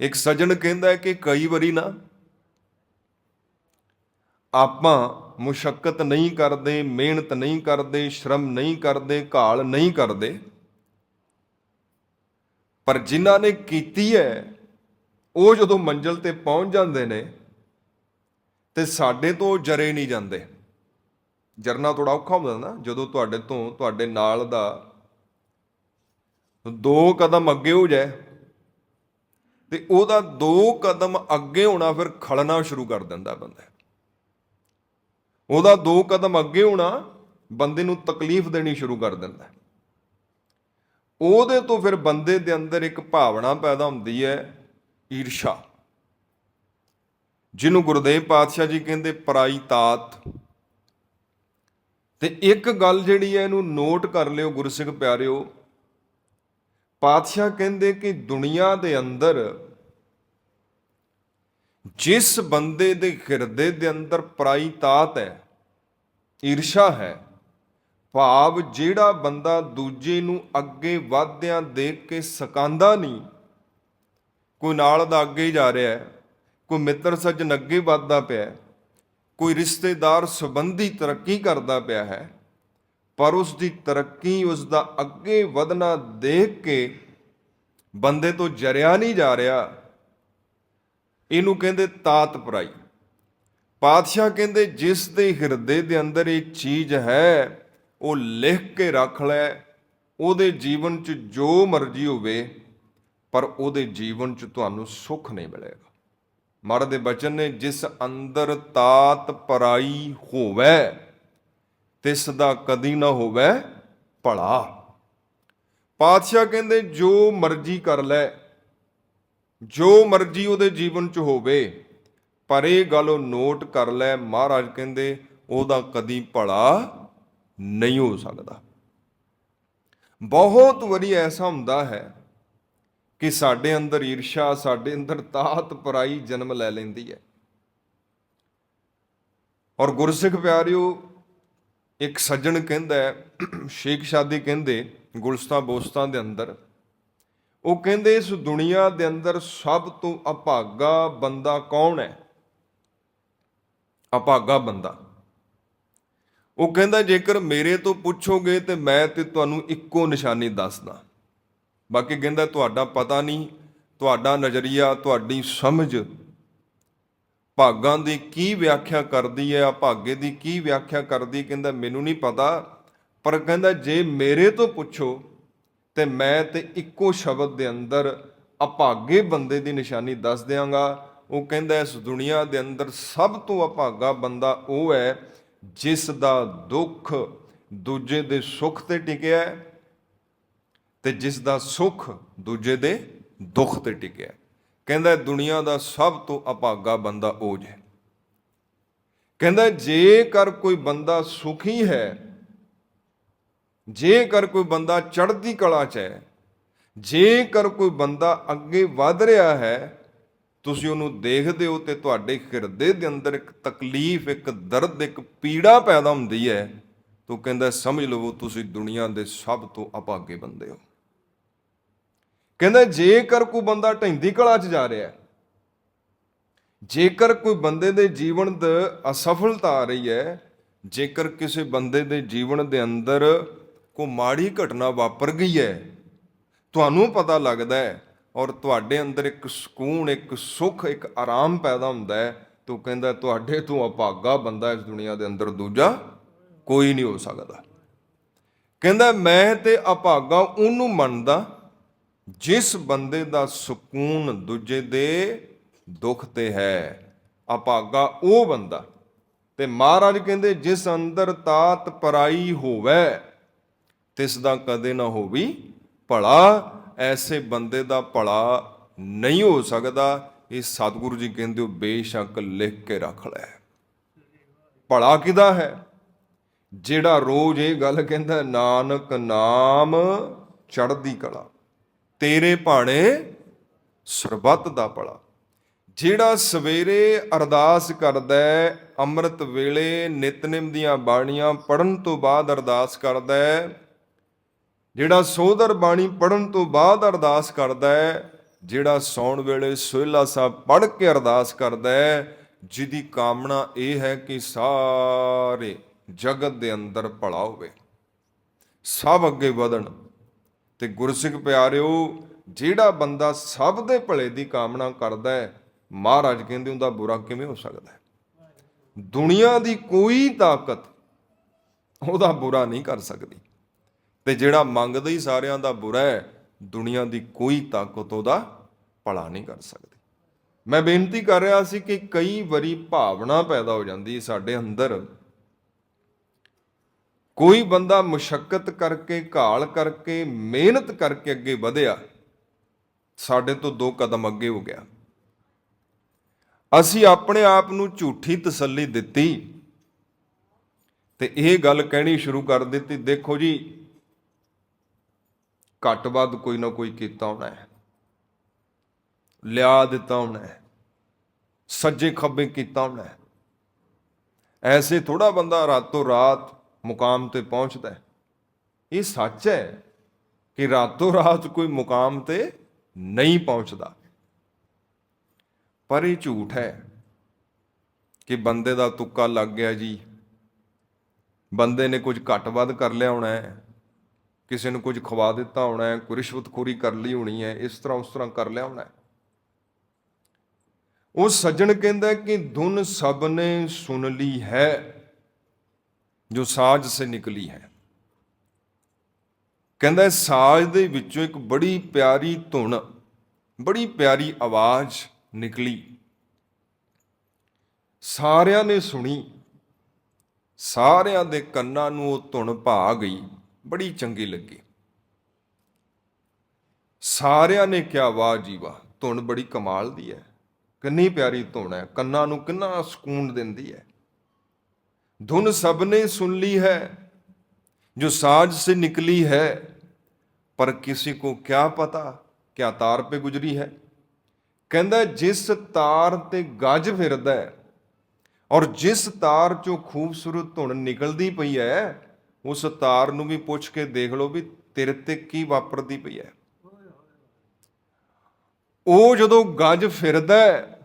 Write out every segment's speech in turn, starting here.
ਇੱਕ ਸੱਜਣ ਕਹਿੰਦਾ ਕਿ ਕਈ ਵਾਰੀ ਨਾ ਆਪਾਂ ਮੁਸ਼ਕਲ ਨਹੀਂ ਕਰਦੇ, ਮਿਹਨਤ ਨਹੀਂ ਕਰਦੇ, ਸ਼ਰਮ ਨਹੀਂ ਕਰਦੇ, ਘਾਲ ਨਹੀਂ ਕਰਦੇ। ਪਰ ਜਿਨ੍ਹਾਂ ਨੇ ਕੀਤੀ ਹੈ, ਉਹ ਜਦੋਂ ਮੰਜ਼ਲ ਤੇ ਪਹੁੰਚ ਜਾਂਦੇ ਨੇ ਤੇ ਸਾਡੇ ਤੋਂ ਜਰੇ ਨਹੀਂ ਜਾਂਦੇ। ਜਰਨਾ ਥੋੜਾ ਔਖਾ ਹੁੰਦਾ ਨਾ, ਜਦੋਂ ਤੁਹਾਡੇ ਤੋਂ, ਤੁਹਾਡੇ ਨਾਲ ਦਾ ਦੋ ਕਦਮ ਅੱਗੇ ਹੋ ਜਾਏ ਤੇ ਉਹਦਾ ਦੋ ਕਦਮ ਅੱਗੇ ਹੋਣਾ ਫਿਰ ਖਲਣਾ ਸ਼ੁਰੂ ਕਰ ਦਿੰਦਾ ਬੰਦਾ। ਉਹਦਾ ਦੋ ਕਦਮ ਅੱਗੇ ਹੋਣਾ ਬੰਦੇ ਨੂੰ ਤਕਲੀਫ ਦੇਣੀ ਸ਼ੁਰੂ ਕਰ ਦਿੰਦਾ। ਉਹਦੇ ਤੋਂ ਫਿਰ ਬੰਦੇ ਦੇ ਅੰਦਰ ਇੱਕ ਭਾਵਨਾ ਪੈਦਾ ਹੁੰਦੀ ਹੈ, ਈਰਸ਼ਾ। ਜਿਹਨੂੰ ਗੁਰਦੇਵ ਪਾਤਸ਼ਾਹ ਜੀ ਕਹਿੰਦੇ ਪਰਾਈ ਤਾਤ ਤੇ ਇੱਕ ਗੱਲ ਜਿਹੜੀ ਹੈ, ਇਹਨੂੰ ਨੋਟ ਕਰ ਲਿਓ ਗੁਰਸਿੱਖ ਪਿਆਰਿਓ ਪਾਤਸ਼ਾਹ ਕਹਿੰਦੇ ਕਿ ਦੁਨੀਆ ਦੇ ਅੰਦਰ ਜਿਸ ਬੰਦੇ ਦੇ ਹਿਰਦੇ ਦੇ ਅੰਦਰ ਪਰਾਈ ਤਾਤ ਹੈ, ਈਰਸ਼ਾ ਹੈ, ਭਾਵ ਜਿਹੜਾ ਬੰਦਾ ਦੂਜੇ ਨੂੰ ਅੱਗੇ ਵਧਦਿਆਂ ਦੇਖ ਕੇ ਸਕਾਂਦਾ ਨਹੀਂ, ਕੋਈ ਨਾਲ ਦਾ ਅੱਗੇ ਜਾ ਰਿਹਾ ਹੈ, ਕੋਈ ਮਿੱਤਰ ਸੱਜਣ ਅੱਗੇ ਵੱਧਦਾ ਪਿਆ ਕੋਈ ਰਿਸ਼ਤੇਦਾਰ ਸੰਬੰਧੀ ਤਰੱਕੀ ਕਰਦਾ ਪਿਆ ਹੈ ਪਰ ਉਸ ਦੀ ਤਰੱਕੀ ਉਸ ਦਾ ਅੱਗੇ ਵਧਣਾ ਦੇਖ ਕੇ ਬੰਦੇ ਤੋਂ ਜਰਿਆ ਨਹੀਂ ਜਾ ਰਿਹਾ। ਇਹਨੂੰ ਕਹਿੰਦੇ ਤਾਤ ਪਰਾਈ। ਪਾਤਸ਼ਾਹ ਕਹਿੰਦੇ, ਜਿਸ ਦੇ ਹਿਰਦੇ ਦੇ ਅੰਦਰ ਇਹ ਚੀਜ਼ ਹੈ, ਉਹ ਲਿਖ ਕੇ ਰੱਖ ਲੈ। ਉਹਦੇ ਜੀਵਨ 'ਚ ਜੋ ਮਰਜ਼ੀ ਹੋਵੇ, ਪਰ ਉਹਦੇ ਜੀਵਨ 'ਚ ਤੁਹਾਨੂੰ ਸੁੱਖ ਨਹੀਂ ਮਿਲੇਗਾ। ਮਹਾਰਾਜ ਦੇ ਬਚਨ ਨੇ, ਜਿਸ ਅੰਦਰ ਤਾਤ ਪਰਾਈ ਹੋਵੇ ਤਿਸ ਦਾ ਕਦੀ ਨਾ ਹੋਵੇ ਭਲਾ। ਪਾਤਸ਼ਾਹ ਕਹਿੰਦੇ, ਜੋ ਮਰਜ਼ੀ ਕਰ ਲੈ, ਜੋ ਮਰਜ਼ੀ ਉਹਦੇ ਜੀਵਨ 'ਚ ਹੋਵੇ, ਪਰ ਇਹ ਗੱਲ ਉਹ ਨੋਟ ਕਰ ਲੈ, ਮਹਾਰਾਜ ਕਹਿੰਦੇ, ਉਹਦਾ ਕਦੀ ਭਲਾ ਨਹੀਂ ਹੋ ਸਕਦਾ। ਬਹੁਤ ਵਾਰੀ ਐਸਾ ਹੁੰਦਾ ਹੈ ਕਿ ਸਾਡੇ ਅੰਦਰ ਈਰਸ਼ਾ, ਸਾਡੇ ਅੰਦਰ ਤਾਤ ਪਰਾਈ ਜਨਮ ਲੈ ਲੈਂਦੀ ਹੈ। ਔਰ ਗੁਰਸਿੱਖ ਪਿਆਰਿਓ ਇੱਕ ਸੱਜਣ ਕਹਿੰਦਾ ਸ਼ੇਖ ਸ਼ਾਦੀ ਕਹਿੰਦੇ ਗੁਲਸਤਾਂ ਬੋਸਤਾਂ ਦੇ ਅੰਦਰ, ਉਹ ਕਹਿੰਦੇ ਇਸ ਦੁਨੀਆ ਦੇ ਅੰਦਰ ਸਭ ਤੋਂ ਅਭਾਗਾ ਬੰਦਾ ਕੌਣ ਹੈ? ਅਭਾਗਾ ਬੰਦਾ। ਉਹ ਕਹਿੰਦਾ, ਜੇਕਰ ਮੇਰੇ ਤੋਂ ਪੁੱਛੋਗੇ ਤੇ ਮੈਂ ਤੇ ਤੁਹਾਨੂੰ ਇੱਕੋ ਨਿਸ਼ਾਨੀ ਦੱਸਦਾ। ਬਾਕੀ ਕਹਿੰਦਾ, ਤੁਹਾਡਾ ਪਤਾ ਨਹੀਂ, ਤੁਹਾਡਾ ਨਜ਼ਰੀਆ, ਤੁਹਾਡੀ ਸਮਝ ਭਾਗਾਂ ਦੀ ਕੀ ਵਿਆਖਿਆ ਕਰਦੀ ਹੈ, ਆ ਭਾਗੇ ਦੀ ਕੀ ਵਿਆਖਿਆ ਕਰਦੀ ਕਹਿੰਦਾ ਮੈਨੂੰ ਨਹੀਂ ਪਤਾ ਪਰ ਕਹਿੰਦਾ ਜੇ ਮੇਰੇ ਤੋਂ ਪੁੱਛੋ, ਤੇ ਮੈਂ ਤੇ ਇੱਕੋ ਸ਼ਬਦ ਦੇ ਅੰਦਰ ਅਭਾਗੇ ਬੰਦੇ ਦੀ ਨਿਸ਼ਾਨੀ ਦੱਸ ਦਿਆਂਗਾ ਉਹ ਕਹਿੰਦਾ ਇਸ ਦੁਨੀਆ ਦੇ ਅੰਦਰ ਸਭ ਤੋਂ ਅਭਾਗਾ ਬੰਦਾ ਉਹ ਹੈ ਜਿਸ ਦਾ ਦੁੱਖ ਦੂਜੇ ਦੇ ਸੁੱਖ ਤੇ ਟਿਕਿਆ ਹੈ ਤੇ ਜਿਸ ਦਾ ਸੁੱਖ ਦੂਜੇ ਦੇ ਦੁੱਖ ਤੇ ਟਿਕਿਆ ਹੈ। ਕਹਿੰਦਾ ਦੁਨੀਆ ਦਾ ਸਭ ਤੋਂ ਅਭਾਗਾ ਬੰਦਾ ਉਹ ਹੈ। ਕਹਿੰਦਾ ਜੇਕਰ ਕੋਈ ਬੰਦਾ ਸੁਖੀ ਹੈ, ਜੇਕਰ ਕੋਈ ਬੰਦਾ ਚੜ੍ਹਦੀ ਕਲਾ 'ਚ ਹੈ, ਜੇਕਰ ਕੋਈ ਬੰਦਾ ਅੱਗੇ ਵਧ ਰਿਹਾ ਹੈ, ਤੁਸੀਂ ਉਹਨੂੰ ਦੇਖਦੇ ਹੋ ਤੇ ਤੁਹਾਡੇ ਹਿਰਦੇ ਦੇ ਅੰਦਰ ਇੱਕ ਤਕਲੀਫ, ਇੱਕ ਦਰਦ, ਇੱਕ ਪੀੜਾ ਪੈਦਾ ਹੁੰਦੀ ਹੈ। ਤੋ ਕਹਿੰਦਾ, ਸਮਝ ਲਵੋ, ਤੁਸੀਂ ਦੁਨੀਆ ਦੇ ਸਭ ਤੋਂ ਅਭਾਗੇ ਬੰਦੇ ਹੋ। ਕਹਿੰਦਾ, ਜੇਕਰ ਕੋਈ ਬੰਦਾ ਢੈਂਦੀ ਕਲਾ 'ਚ ਜਾ ਰਿਹਾ ਹੈ, ਜੇਕਰ ਕੋਈ ਬੰਦੇ ਦੇ ਜੀਵਨ ਦੇ ਅਸਫਲਤਾ ਆ ਰਹੀ ਹੈ, ਜੇਕਰ ਕਿਸੇ ਬੰਦੇ ਦੇ ਜੀਵਨ ਦੇ ਅੰਦਰ ਕੋਈ ਮਾੜੀ ਘਟਨਾ ਵਾਪਰ ਗਈ ਹੈ, ਤੁਹਾਨੂੰ ਪਤਾ ਲੱਗਦਾ ਹੈ ਔਰ ਤੁਹਾਡੇ ਅੰਦਰ ਇੱਕ ਸਕੂਨ, ਇੱਕ ਸੁੱਖ, ਇੱਕ ਆਰਾਮ ਪੈਦਾ ਹੁੰਦਾ ਹੈ, ਤੋ ਕਹਿੰਦਾ, ਤੁਹਾਡੇ ਤੋਂ ਅਭਾਗਾ ਬੰਦਾ ਇਸ ਦੁਨੀਆ ਦੇ ਅੰਦਰ ਦੂਜਾ ਕੋਈ ਨਹੀਂ ਹੋ ਸਕਦਾ। ਕਹਿੰਦਾ, ਮੈਂ ਤੇ ਅਭਾਗਾ ਉਹਨੂੰ ਮੰਨਦਾ ਜਿਸ ਬੰਦੇ ਦਾ ਸਕੂਨ ਦੂਜੇ ਦੇ ਦੁੱਖ ਤੇ ਹੈ, ਅਪਾਗਾ ਉਹ ਬੰਦਾ। ਤੇ ਮਹਾਰਾਜ ਕਹਿੰਦੇ, ਜਿਸ ਅੰਦਰ ਤਾਤ ਪਰਾਈ ਹੋਵੇ, ਤਿਸ ਦਾ ਕਦੇ ਨਾ ਹੋਵੀ ਭਲਾ। ਐਸੇ ਬੰਦੇ ਦਾ ਭਲਾ ਨਹੀਂ ਹੋ ਸਕਦਾ। ਇਹ ਸਤਿਗੁਰੂ ਜੀ ਕਹਿੰਦੇ ਹੋ ਬੇਸ਼ੱਕ ਲਿਖ ਕੇ ਰੱਖ ਲੈ। ਭਲਾ ਕਿਦਾ ਹੈ? ਜਿਹੜਾ ਰੋਜ਼ ਇਹ ਗੱਲ ਕਹਿੰਦਾ, ਨਾਨਕ ਨਾਮ ਚੜ੍ਹਦੀ ਕਲਾ। ਤੇਰੇ ਭਾਣੇ ਸਰਬੱਤ ਦਾ ਭਲਾ। ਜਿਹੜਾ ਸਵੇਰੇ ਅਰਦਾਸ ਕਰਦਾ ਹੈ, ਅੰਮ੍ਰਿਤ ਵੇਲੇ ਨਿਤਨੇਮ ਦੀਆਂ ਬਾਣੀਆਂ ਪੜਨ ਤੋਂ ਬਾਅਦ ਅਰਦਾਸ ਕਰਦਾ ਹੈ, ਜਿਹੜਾ ਸੋਦਰ ਬਾਣੀ ਪੜਨ ਤੋਂ ਬਾਅਦ ਅਰਦਾਸ ਕਰਦਾ ਹੈ, ਜਿਹੜਾ ਸੌਣ ਵੇਲੇ ਸੋਹਿਲਾ ਸਾਹਿਬ ਪੜ੍ਹ ਕੇ ਅਰਦਾਸ ਕਰਦਾ ਹੈ, ਜਿਹਦੀ ਕਾਮਨਾ ਇਹ ਹੈ ਕਿ ਸਾਰੇ ਜਗਤ ਦੇ ਅੰਦਰ ਭਲਾ ਹੋਵੇ। ਸਭ ਅੱਗੇ ਵਧਣ। ਤੇ ਗੁਰਸਿੱਖ ਪਿਆਰਿਓ, ਜਿਹੜਾ ਬੰਦਾ ਸਭ ਦੇ ਭਲੇ ਦੀ ਕਾਮਨਾ ਕਰਦਾ ਹੈ, ਮਹਾਰਾਜ ਕਹਿੰਦੇ ਉਹਦਾ ਬੁਰਾ ਕਿਵੇਂ ਹੋ ਸਕਦਾ ਹੈ? ਦੁਨੀਆ ਦੀ ਕੋਈ ਤਾਕਤ ਉਹਦਾ ਬੁਰਾ ਨਹੀਂ ਕਰ ਸਕਦੀ। ਤੇ ਜਿਹੜਾ ਮੰਗਦਾ ਹੀ ਸਾਰਿਆਂ ਦਾ ਬੁਰਾ ਹੈ, ਦੁਨੀਆ ਦੀ ਕੋਈ ਤਾਕਤ ਉਹਦਾ ਭਲਾ ਨਹੀਂ ਕਰ ਸਕਦੀ। ਮੈਂ ਬੇਨਤੀ ਕਰ ਰਿਹਾ ਸੀ ਕਿ ਕਈ ਵਾਰੀ ਭਾਵਨਾ ਪੈਦਾ ਹੋ ਜਾਂਦੀ ਸਾਡੇ ਅੰਦਰ ਕੋਈ ਬੰਦਾ ਮੁਸ਼ਕਲ ਕਰਕੇ, ਘਾਲ ਕਰਕੇ, ਮਿਹਨਤ ਕਰਕੇ ਅੱਗੇ ਵਧਿਆ, ਸਾਡੇ ਤੋਂ ਦੋ ਕਦਮ ਅੱਗੇ ਹੋ ਗਿਆ। ਅਸੀਂ ਆਪਣੇ ਆਪ ਨੂੰ ਝੂਠੀ ਤਸੱਲੀ ਦਿੱਤੀ ਤੇ ਇਹ ਗੱਲ ਕਹਿਣੀ ਸ਼ੁਰੂ ਕਰ ਦਿੱਤੀ, ਦੇਖੋ ਜੀ, ਘੱਟ ਵੱਧ ਕੋਈ ਨਾ ਕੋਈ ਕੀਤਾ ਹੋਣਾ ਹੈ। ਲਿਆ ਦਿੱਤਾ ਹੋਣਾ ਹੈ। ਸੱਜੇ ਖੱਬੇ ਕੀਤਾ ਹੋਣਾ ਹੈ। ਐਸੇ ਥੋੜਾ ਬੰਦਾ ਰਾਤੋਂ ਰਾਤ ਮੁਕਾਮ ਤੇ ਪਹੁੰਚਦਾ ਹੈ। ਇਹ ਸੱਚ ਹੈ ਕਿ ਰਾਤੋਂ ਰਾਤ ਕੋਈ ਮੁਕਾਮ ਤੇ ਨਹੀਂ ਪਹੁੰਚਦਾ। ਪਰ ਇਹ ਝੂਠ ਹੈ ਕਿ ਬੰਦੇ ਦਾ ਤੁੱਕਾ ਲੱਗ ਗਿਆ ਜੀ। ਬੰਦੇ ਨੇ ਕੁਝ ਘੱਟ ਵੱਧ ਕਰ ਲਿਆ ਹੋਣਾ ਹੈ। ਕਿਸੇ ਨੂੰ ਕੁਝ ਖਵਾ ਦਿੱਤਾ ਹੋਣਾ ਹੈ ਕੋਈ ਰਿਸ਼ਵਤਖੋਰੀ ਕਰ ਲਈ ਹੋਣੀ ਹੈ, ਇਸ ਤਰ੍ਹਾਂ ਉਸ ਤਰ੍ਹਾਂ ਕਰ ਲਿਆ ਹੋਣਾ ਹੈ। ਉਹ ਸੱਜਣ ਕਹਿੰਦਾ ਕਿ ਧੁਨ ਸਭ ਨੇ ਸੁਣ ਲਈ ਹੈ। ਜੋ ਸਾਜ ਸੇ ਨਿਕਲੀ ਹੈ। ਕਹਿੰਦਾ ਸਾਜ ਦੇ ਵਿੱਚੋਂ ਇੱਕ ਬੜੀ ਪਿਆਰੀ ਧੁਨ, ਬੜੀ ਪਿਆਰੀ ਆਵਾਜ਼ ਨਿਕਲੀ। ਸਾਰਿਆਂ ਨੇ ਸੁਣੀ। ਸਾਰਿਆਂ ਦੇ ਕੰਨਾਂ ਨੂੰ ਉਹ ਧੁਨ ਭਾ ਗਈ। ਬੜੀ ਚੰਗੀ ਲੱਗੀ। ਸਾਰਿਆਂ ਨੇ ਕਿਹਾ, ਵਾਹ ਜੀ ਵਾਹ, ਧੁਨ ਬੜੀ ਕਮਾਲ ਦੀ ਹੈ। ਕਿੰਨੀ ਪਿਆਰੀ ਧੁਨ ਹੈ। ਕੰਨਾਂ ਨੂੰ ਕਿੰਨਾ ਸਕੂਨ ਦਿੰਦੀ ਹੈ। ਧੁਨ ਸਭ ਨੇ ਸੁਨ ਲੀ ਹੈ ਜੋ ਸਾਜ से निकली है पर किसी को क्या पता क्या ਤਾਰ पे ਗੁਜਰੀ ਹੈ ਕਹਿੰਦਾ ਜਿਸ ਤਾਰ ਤੇ ਗੱਜ ਫਿਰਦਾ ਹੈ ਔਰ ਜਿਸ ਤਾਰ ਚੋਂ ਖੂਬਸੂਰਤ ਧੁਨ ਨਿਕਲਦੀ ਪਈ ਹੈ ਉਸ ਤਾਰ ਨੂੰ ਵੀ ਪੁੱਛ ਕੇ ਦੇਖ ਲਓ ਵੀ ਤੇਰੇ ਤੇ ਕੀ ਵਾਪਰਦੀ ਪਈ ਹੈ ਉਹ ਜਦੋਂ ਗੱਜ ਫਿਰਦਾ ਹੈ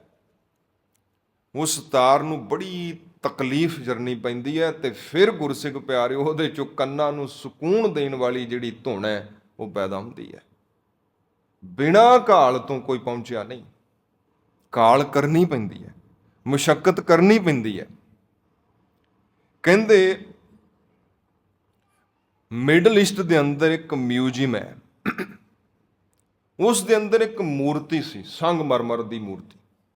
ਉਸ ਤਾਰ ਨੂੰ ਬੜੀ ਤਕਲੀਫ ਜਰਨੀ ਪੈਂਦੀ ਹੈ ਤੇ ਫਿਰ ਗੁਰਸਿੱਖ ਪਿਆਰਿਓ, ਉਹਦੇ ਚੋਂ ਕੰਨਾਂ ਨੂੰ ਸਕੂਨ ਦੇਣ ਵਾਲੀ ਜਿਹੜੀ ਧੁਨ ਹੈ, ਉਹ ਪੈਦਾ ਹੁੰਦੀ ਹੈ। ਬਿਨਾ ਕਾਲ ਤੋਂ ਕੋਈ ਪਹੁੰਚਿਆ ਨਹੀਂ। ਕਾਲ ਕਰਨੀ ਪੈਂਦੀ ਹੈ ਮੁਸ਼ਕਲ ਕਰਨੀ ਪੈਂਦੀ ਹੈ। ਕਹਿੰਦੇ ਮਿਡਲ ਈਸਟ ਦੇ ਅੰਦਰ ਇੱਕ ਮਿਊਜ਼ੀਅਮ ਹੈ। ਉਸ ਦੇ ਅੰਦਰ ਇੱਕ ਮੂਰਤੀ ਸੀ, ਸੰਗਮਰਮਰ ਦੀ ਮੂਰਤੀ।